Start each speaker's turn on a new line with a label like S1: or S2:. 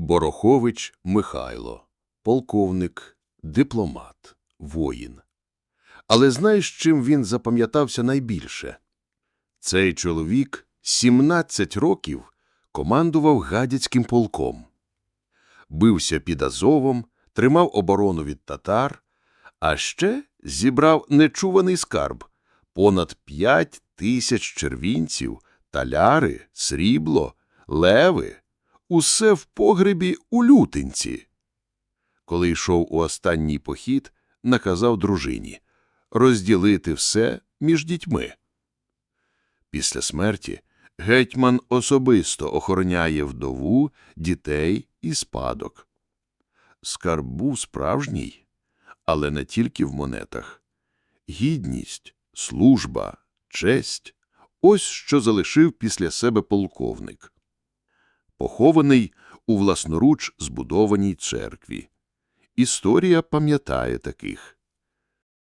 S1: Борохович Михайло, полковник, дипломат, воїн. Але знаєш, чим він запам'ятався найбільше? Цей чоловік 17 років командував гадяцьким полком. Бився під Азовом, тримав оборону від татар, а ще зібрав нечуваний скарб – понад 5 тисяч червінців, таляри, срібло, леви – усе в погребі у лютинці. Коли йшов у останній похід, наказав дружині розділити все між дітьми. Після смерті гетьман особисто охороняє вдову, дітей і спадок. Скарб був справжній, але не тільки в монетах. Гідність, служба, честь – ось що залишив після себе полковник. Похований у власноруч збудованій церкві. Історія пам'ятає таких.